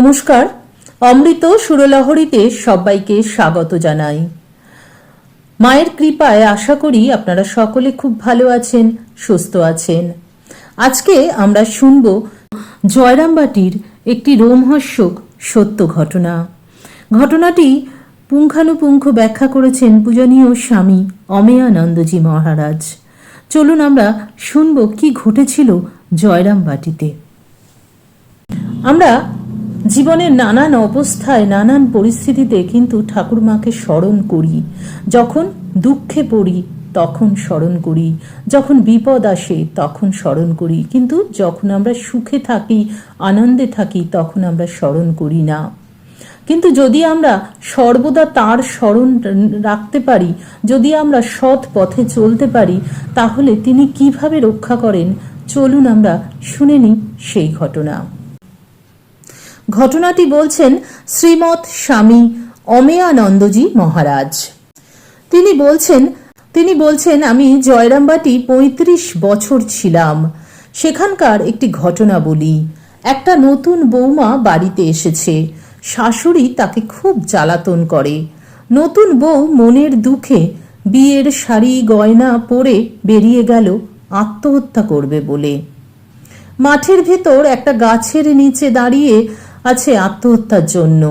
নমস্কার। অমৃত সুরলহরীতে সবাইকে স্বাগত জানাই। মায়ের কৃপায় আশা করি আপনারা সকলে খুব ভালো আছেন, সুস্থ আছেন। আজকে আমরা শুনব জয়রামবাটির একটি রোমহর্ষক সত্য ঘটনা। ঘটনাটি পুঙ্খানুপুঙ্খ ব্যাখ্যা করেছেন পূজনীয় স্বামী অমেয়ানন্দজি মহারাজ। চলুন আমরা শুনব কি ঘটেছিল জয়রামবাটিতে। আমরা জীবনের নানান অবস্থায়, নানান পরিস্থিতিতে কিন্তু ঠাকুরমাকে স্মরণ করি। যখন দুঃখে পড়ি, তখন স্মরণ করি। যখন বিপদ আসে, তখন স্মরণ করি। কিন্তু যখন আমরা সুখে থাকি, আনন্দে থাকি, তখন আমরা স্মরণ করি না। কিন্তু যদি আমরা সর্বদা তার স্মরণ রাখতে পারি, যদি আমরা সৎ পথে চলতে পারি, তাহলে তিনি কীভাবে রক্ষা করেন? চলুন আমরা শুনে নিই সেই ঘটনা। ঘটনাটি বলছেন শ্রীমৎ স্বামী অমেয়ানন্দজি মহারাজ। তিনি বলছেন তিনি বলছেন, আমি জয়রামবাটি পঁয়ত্রিশ বছর ছিলাম। সেখানকার একটি ঘটনা বলি। একটা নতুন বৌমা বাড়িতে এসেছে। শাশুড়ি তাকে খুব জ্বালাতন করে। নতুন বউ মনের দুঃখে বিয়ের শাড়ি, গয়না পরে বেরিয়ে গেল, আত্মহত্যা করবে বলে। মাঠের ভেতর একটা গাছের নিচে দাঁড়িয়ে আছে আত্মহত্যার জন্য।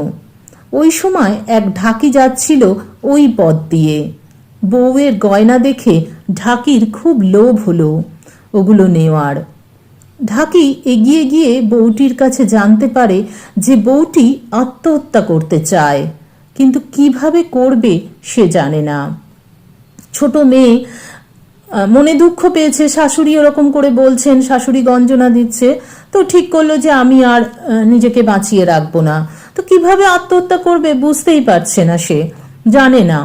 ওই সময় এক ঢাকি যাচ্ছিল ওই পথ দিয়ে। বউয়ের গয়না দেখে ঢাকির খুব লোভ হলো ওগুলো নেওয়ার। ঢাকি এগিয়ে গিয়ে বউটির কাছে জানতে পারে যে বউটি আত্মহত্যা করতে চায়, কিন্তু কীভাবে করবে সে জানে না। ছোট মেয়ে মনে দুঃখ পেয়েছে, শাশুড়ি ওরকম করে বলছেন, শাশুড়ি গঞ্জনা দিচ্ছে। তো ঠিক করল যে আমি আর নিজেকে বাঁচিয়ে রাখব না। তো কীভাবে আত্মহত্যা করবে বুঝতেই পারছে না সে, জানে না।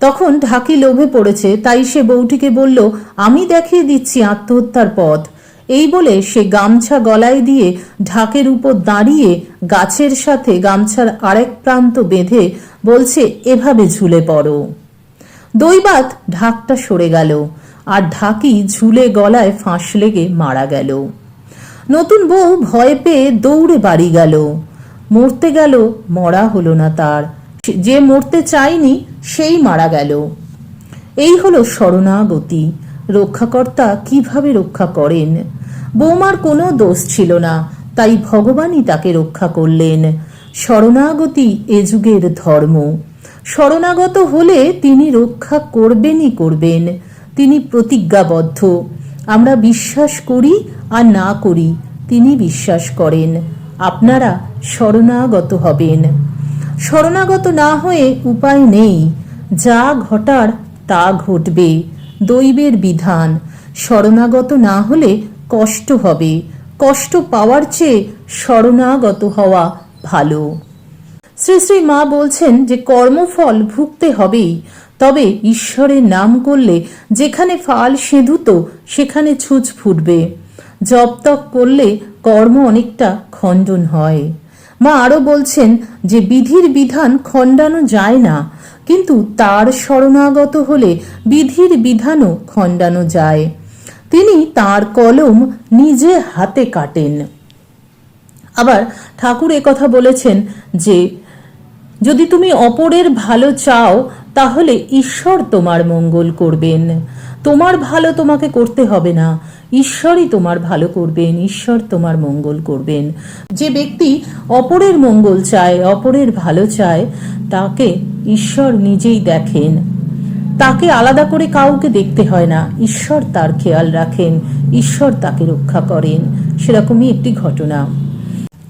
তখন ঢাকি লোভে পড়েছে, তাই সে বউটিকে বলল, আমি দেখিয়ে দিচ্ছি আত্মহত্যার পথ। এই বলে সে গামছা গলায় দিয়ে ঢাকের উপর দাঁড়িয়ে গাছের সাথে গামছার আরেক প্রান্ত বেঁধে বলছে, এভাবে ঝুলে পড়ো। দৈবাত ঢাকটা সরে গেল, আর ঢাকি ঝুলে গলায় ফাঁস লেগে মারা গেল। নতুন বউ ভয় পেয়ে দৌড়ে বাড়ি গেল। মরতে গেল, মরা হলো না তার। যে মরতে চায়নি, সেই মারা গেল। এই হলো শরণাগতি। রক্ষাকর্তা কীভাবে রক্ষা করেন? বৌমার কোনো দোষ ছিল না, তাই ভগবানই তাকে রক্ষা করলেন। শরণাগতি এ যুগের ধর্ম। শরণাগত হলে তিনি রক্ষা করবেনই করবেন। তিনি প্রতিজ্ঞাবদ্ধ। আমরা বিশ্বাস করি আর না করি, তিনি বিশ্বাস করেন। আপনারা শরণাগত হবেন। শরণাগত না হয়ে উপায় নেই। যা ঘটার, তা ঘটবে। দৈবের বিধান। শরণাগত না হলে কষ্ট হবে। কষ্ট পাওয়ার চেয়ে শরণাগত হওয়া ভালো। শ্রী শ্রী মা বলছেন যে কর্মফল ভুগতে হবেই, তবে ঈশ্বরের নাম করলে যেখানে ফাল সেঁধুত, সেখানে ছুঁচ ফুটবে। জপ তপ করলে কর্ম অনেকটা খণ্ডন হয়। মা আরও বলছেন যে বিধির বিধান খণ্ডানো যায় না, কিন্তু তার শরণাগত হলে বিধির বিধানও খণ্ডানো যায়। তিনি তার কলম নিজে হাতে কাটেন। আবার ঠাকুর কথা বলেছেন যে যদি তুমি অপরের ভালো চাও, তাহলে ঈশ্বর তোমার মঙ্গল করবেন। তোমার ভালো তোমাকে করতে হবে না। ঈশ্বরই তোমার ভালো করবেন, ঈশ্বর তোমার মঙ্গল করবেন। যে ব্যক্তি অপরের মঙ্গল চায়, অপরের ভালো চায়, তাকে ঈশ্বর নিজেই দেখেন। তাকে আলাদা করে কাউকে দেখতে হয় না। ঈশ্বর তার খেয়াল রাখেন, ঈশ্বর তাকে রক্ষা করেন। সেরকমই একটি ঘটনা।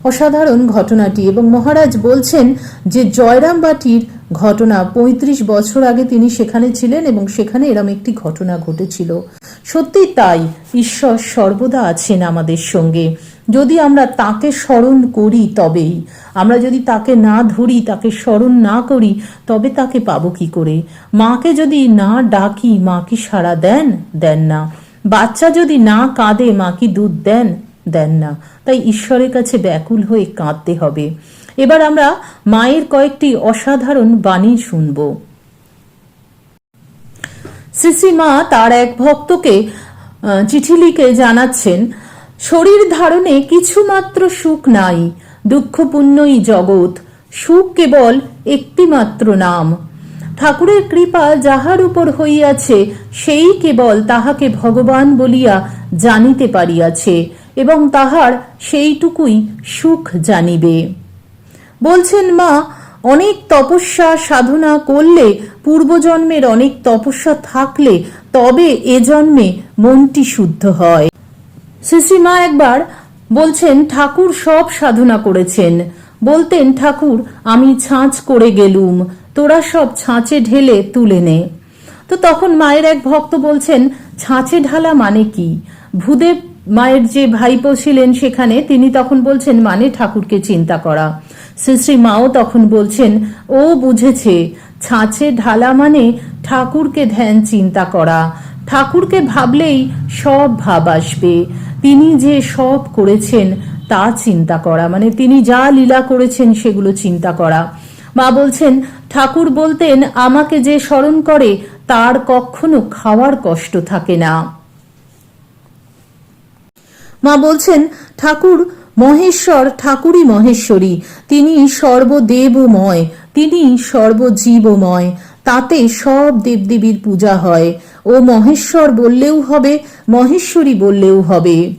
অসাধারণ ঘটনাটি এবং মহারাজ বলছেন যে জয়রামবাটির ঘটনা ৩৫ বছর আগে তিনি সেখানে ছিলেন এবং সেখানে এরম একটি ঘটনা ঘটেছিল। সত্যি তাই, ঈশ্বর সর্বদা আছেন আমাদের সঙ্গে। যদি আমরা তাকে স্মরণ করি তবেই। আমরা যদি তাকে না ধরি, তাকে স্মরণ না করি, তবে তাকে পাবো কি করে? মাকে যদি না ডাকি, মা কি সাড়া দেন? দেন না। বাচ্চা যদি না কাঁদে, মা কি দুধ দেন? দেন না। তাই ঈশ্বরের কাছে ব্যাকুল হয়ে কাঁদতে হবে। এবার আমরা মায়ের কয়েকটি অসাধারণ বাণী শুনব। শ্রী তার এক ভক্তকে চিঠি লিখে জানাচ্ছেন, শরীর ধারণে কিছুমাত্র সুখ নাই, দুঃখপূর্ণই জগৎ, সুখ কেবল একটিমাত্র নাম। ঠাকুরের কৃপা যাহার উপর হইয়াছে, সেই কেবল তাহাকে ভগবান বলিয়া জানিতে পারিয়াছে। এবং তাহার সেইটুকুই সুখ জানিবে। বলছেন, মা, অনেক তপস্যা সাধনা করলে, পূর্বজন্মের অনেক তপস্যা থাকলে, তবে এ জন্মে মনটি শুদ্ধ হয়। শ্রী মা একবার বলছেন, ঠাকুর সব সাধনা করেছেন। বলতেন, ঠাকুর, আমি ছাঁচ করে গেলুম, তোরা সব ছাঁচে ঢেলে তুলে নে। তো তখন মায়ের এক ভক্ত বলছেন, ছাঁচে ঢালা মানে কি? ভূদেব মায়ের যে ভাইপো ছিলেন সেখানে তিনি তখন বলছেন মানে ঠাকুরকে চিন্তা করা। শ্রী মাও তখন বলছেন, ও বুঝেছে, ছাঁচে ঢালা মানে ঠাকুরকে ধ্যান চিন্তা করা। ঠাকুরকে ভাবলেই সব ভাব আসবে। তিনি যে সব করেছেন তা চিন্তা করা। মানে তিনি যা লীলা করেছেন সেগুলো চিন্তা করা। মা বলছেন, ঠাকুর বলতেন, আমাকে যে স্মরণ করে, তার কখনো খাওয়ার কষ্ট থাকে না। মা বলছেন, ঠাকুর, মহেশ্বর ঠাকুরই মহেশ্বরী। তিনি সর্বদেবময়, তিনি সর্বজীবময়। তাতে সব দেবদেবীর পূজা হয়। ও মহেশ্বর বললেও হবে, মহেশ্বরী বললেও হবে।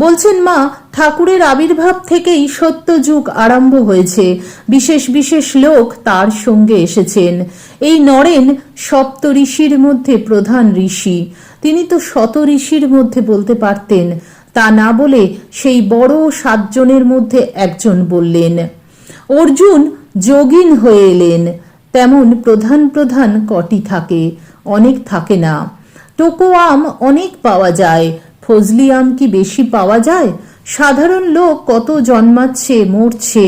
বলছেন মা, ঠাকুরের আবির্ভাব থেকেই সত্য যুগ আরম্ভ হয়েছে। বিশেষ বিশেষ লোক তার সঙ্গে এসেছেন। এই নরেন সপ্ত ঋষির মধ্যে প্রধান ঋষি। তিনি তো শত ঋষির মধ্যে বলতে পারতেন তা না বলে সেই বড় সাতজনের মধ্যে একজন বললেন, অর্জুন, যোগিন হয়ে এলেন। তেমন প্রধান প্রধান কটি থাকে, অনেক থাকে না। টোকো আম অনেক পাওয়া যায়, ফজলি আম কি বেশি পাওয়া যায়? সাধারণ লোক কত জন্মাচ্ছে, মরছে?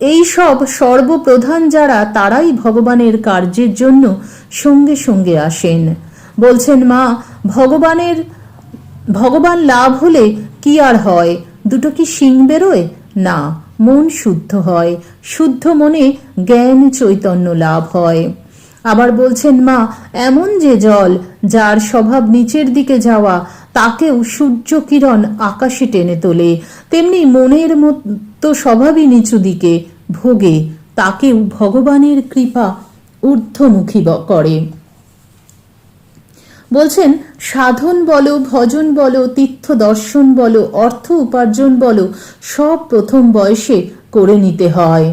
এই সব সর্বপ্রধান যারা, তারাই ভগবানের কার্যের জন্য সঙ্গে সঙ্গে আসেন। বলছেন, মা, ভগবানের ভগবান লাভ হলে কি আর হয়? দুটো কি শিং বেরোয়? না, মন শুদ্ধ হয়। শুদ্ধ মনে জ্ঞান চৈতন্য লাভ হয়। আবার বলছেন, মা, এমন যে জল যার স্বভাব নিচের দিকে যাওয়া, তাকেও সূর্য কিরণ আকাশে টেনে তোলে। তেমনি মনের মতো স্বভাবই নিচু দিকে ভোগে, তাকেও ভগবানের কৃপা ঊর্ধ্বমুখী করে। বলছেন সাধন বলো, ভজন বলো, তীর্থ দর্শন বলো, অর্থ উপার্জন বলো, সব প্রথম বয়সে করে নিতে হয়।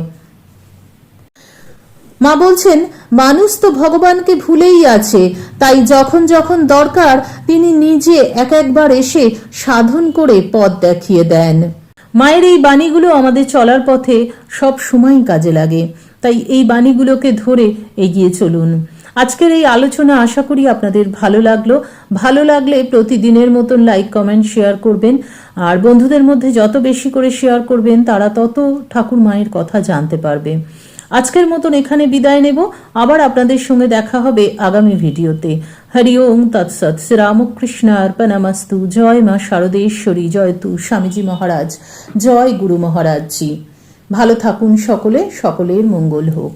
মা বলছেন, মানুষ তো ভগবানকে ভুলেই আছে। তাই যখন যখন দরকার, তিনি নিজে এক একবার এসে সাধন করে পথ দেখিয়ে দেন। মায়ের এই বাণীগুলো আমাদের চলার পথে সব সময় কাজে লাগে। তাই এই বাণীগুলোকে ধরে এগিয়ে চলুন। আজকের এই আলোচনা আশা করি আপনাদের ভালো লাগল। ভালো লাগলে প্রতিদিনের মতন লাইক কমেন্ট শেয়ার করবেন। আর বন্ধুদের মধ্যে যত বেশি করে শেয়ার করবেন, তারা তত ঠাকুর মায়ের কথা জানতে পারবে। আজকের মতন এখানে বিদায় নেব। আবার আপনাদের সঙ্গে দেখা হবে আগামী ভিডিওতে। হরি ওং তৎসৎ শ্রীরামকৃষ্ণ অর্পণামস্তু জয় মা শারদেশ্বরী। জয় তু স্বামীজি মহারাজ। জয় গুরু মহারাজজি। ভালো থাকুন সকলে। সকলের মঙ্গল হোক।